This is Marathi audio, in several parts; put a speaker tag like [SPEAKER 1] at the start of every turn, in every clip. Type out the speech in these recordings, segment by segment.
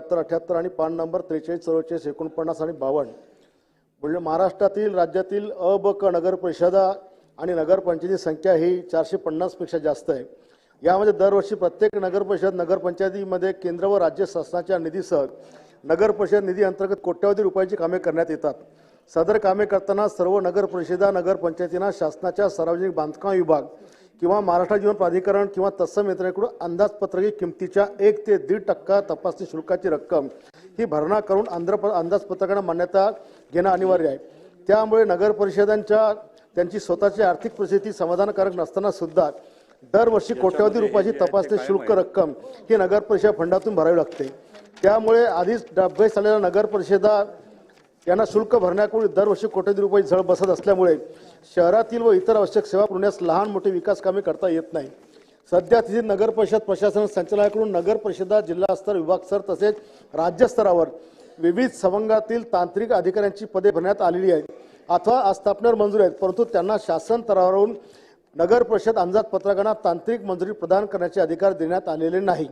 [SPEAKER 1] त्र्याहत्तर अठ्याहत्तर आणि पान नंबर त्रेचाळीस चव्वेचाळीस एकोणपन्नास आणि बावन्न. म्हणजे महाराष्ट्रातील राज्यातील अ ब क नगर परिषदा आणि नगरपंचायती संख्या ही चारशे पन्नासपेक्षा जास्त आहे. यामध्ये दरवर्षी प्रत्येक नगरपरिषद नगरपंचायतीमध्ये केंद्र व राज्य शासनाच्या निधीसह नगरपरिषद निधी अंतर्गत कोट्यवधी रुपयाची कामे करण्यात येतात. सदर कामे करताना सर्व नगरपरिषदा नगरपंचायतींना शासनाच्या सार्वजनिक बांधकाम विभाग किंवा महाराष्ट्र जीवन प्राधिकरण किंवा तत्सम यंत्रणेकडून अंदाजपत्रकी किमतीच्या एक ते दीड टक्का तपासणी शुल्काची रक्कम ही भरणा करून अंध्र अंदाजपत्रकांना मान्यता घेणं अनिवार्य आहे. त्यामुळे नगर परिषदांच्या त्यांची स्वतःची आर्थिक परिस्थिती समाधानकारक नसताना सुद्धा दरवर्षी कोट्यवधी रुपयाची तपासणी शुल्क रक्कम ही नगर परिषद फंडातून भरावी लागते. त्यामुळे आधीच डब्बे झालेल्या नगर परिषदा यांना शुल्क भरण्यापूर्वी दरवर्षी कोट्यवधी रुपये झळ बसत असल्यामुळे शहरातील व इतर आवश्यक सेवा पुरवण्यास लहान मोठी विकास कामे करता येत नाही. सध्या तिथे नगर परिषद प्रशासन संचालनाकडून नगर परिषदा जिल्हास्तर विभागस्तर विभाग तसेच राज्यस्तरावर विविध संवंगातील तांत्रिक अधिकाऱ्यांची पदे भरण्यात आलेली आहेत. अथवा आस्थापनेवर मंजूर आहेत परंतु त्यांना शासन स्तरावरून नगर परिषद अंदाजपत्रकांना तांत्रिक मंजुरी प्रदान करण्याचे अधिकार देण्यात आलेले नाही.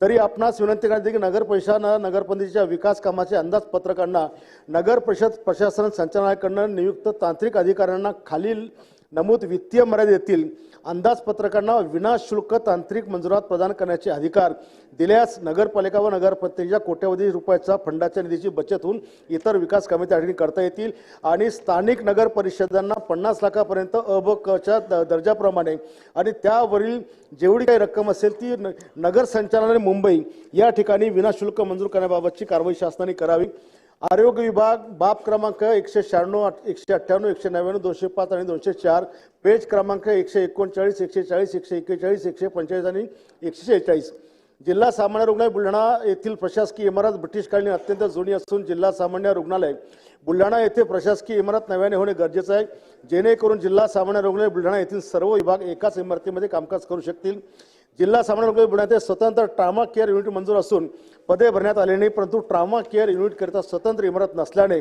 [SPEAKER 1] तरी आपणास विनंती करण्यात की नगर परिषदानं नगरपंचायतीच्या विकास कामाचे अंदाजपत्रकांना नगर परिषद प्रशासन संचालनाकडनं नियुक्त तांत्रिक अधिकाऱ्यांना खालील नमूद वित्तीय मर्यादेतील अंदाजपत्रकांना विनाशुल्क तांत्रिक मंजुरात प्रदान करण्याचे अधिकार दिल्यास नगरपालिका व नगरपंचायतीच्या कोट्यवधी रुपयाचा फंडाच्या निधीची बचत होऊन इतर विकास कामे त्या ठिकाणी करता येतील. आणि स्थानिक नगर परिषदांना पन्नास लाखापर्यंत अब कच्या द- दर्जाप्रमाणे आणि त्यावरील जेवढी काही रक्कम असेल ती न- नगर संचालनालय मुंबई या ठिकाणी विनाशुल्क मंजूर करण्याबाबतची कारवाई शासनाने करावी. आरोग्य विभाग बाब क्रमांक एकशे शहाण्णव एकशे अठ्ठ्याण्णव एकशे नव्याण्णव दोनशे पाच आणि दोनशे चार पेज क्रमांक एकशे एकोणचाळीस एकशे चाळीस एकशे एक्केचाळीस एकशे पंचेचाळीस आणि एकशे शेहेचाळीस. जिल्हा सामान्य रुग्णालय बुलढाणा येथील प्रशासकीय इमारत ब्रिटिशकालीन अत्यंत जुनी असून जिल्हा सामान्य रुग्णालय बुलढाणा येथे प्रशासकीय इमारत नव्याने होणे गरजेचं आहे. जेणेकरून जिल्हा सामान्य रुग्णालय बुलढाणा येथील सर्व विभाग एकाच इमारतीमध्ये कामकाज करू शकतील. जिल्हा सामान्य रुग्णालय बुलढाण्यात स्वतंत्र ट्रामा केअर युनिट मंजूर असून पदे भरण्यात आले नाही परंतु ट्रामा केअर युनिटकरिता स्वतंत्र इमारत नसल्याने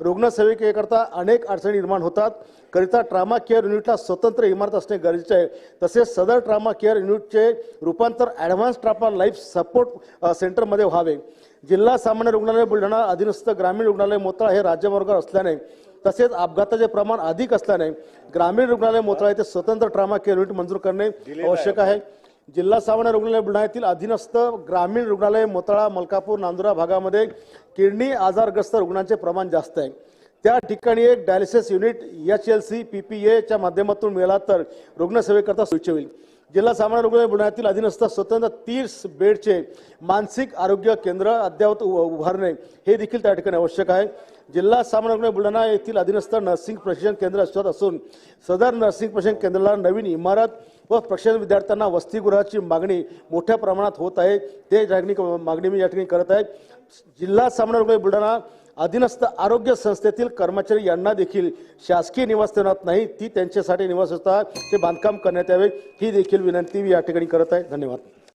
[SPEAKER 1] रुग्णसेविकेकरता अनेक अडचणी निर्माण होतात. करिता ट्रामा केअर युनिटला स्वतंत्र इमारत असणे गरजेचे आहे. तसेच सदर ट्रामा केअर युनिटचे रूपांतर ॲडव्हान्स ट्रामा लाईफ सपोर्ट सेंटरमध्ये व्हावे. जिल्हा सामान्य रुग्णालय बुलढाणा अधीनस्थ ग्रामीण रुग्णालय मोताळा हे राज्यमार्गावर असल्याने तसेच अपघाताचे प्रमाण अधिक असल्याने ग्रामीण रुग्णालय मोताळा येथे स्वतंत्र ट्रामा केअर युनिट मंजूर करणे आवश्यक आहे. जिल्हा सामान्य रुग्णालय बुलढाण्यातील अधीनस्थ ग्रामीण रुग्णालय मोताळा मलकापूर नांदुरा भागामध्ये किडनी आजारग्रस्त रुग्णांचे प्रमाण जास्त आहे. त्या ठिकाणी एक dialysis unit H L C P P एच्या माध्यमातून मिळाला तर रुग्णसेवेकरता सोयीचे होईल. जिल्हा सामान्य रुग्णालय बुलढाण्यातील अधीनस्थ स्वतंत्र तीस बेडचे मानसिक आरोग्य केंद्र अद्ययावत उभारणे हे देखील त्या ठिकाणी आवश्यक आहे. जिल्हा सामान्य रुग्णालय बुलढाणा येथील अधीनस्थ नर्सिंग प्रशिक्षण केंद्र अस्तित्वात असून सदर नर्सिंग प्रशिक्षण केंद्राला नवीन इमारत व प्रशिक्षण विद्यार्थ्यांना वसतिगृहाची मागणी मोठ्या प्रमाणात होत आहे. ते या ठिकाणी मागणी मी या ठिकाणी करत आहे. जिल्हा सामान्य रुग्णालय बुलढाणा अधीनस्थ आरोग्य संस्थेतील कर्मचारी यांना देखील शासकीय निवासस्थानात नाही ती त्यांच्यासाठी निवासस्थानाचे बांधकाम करण्यात यावे ही देखील विनंती मी या ठिकाणी करत आहे. धन्यवाद.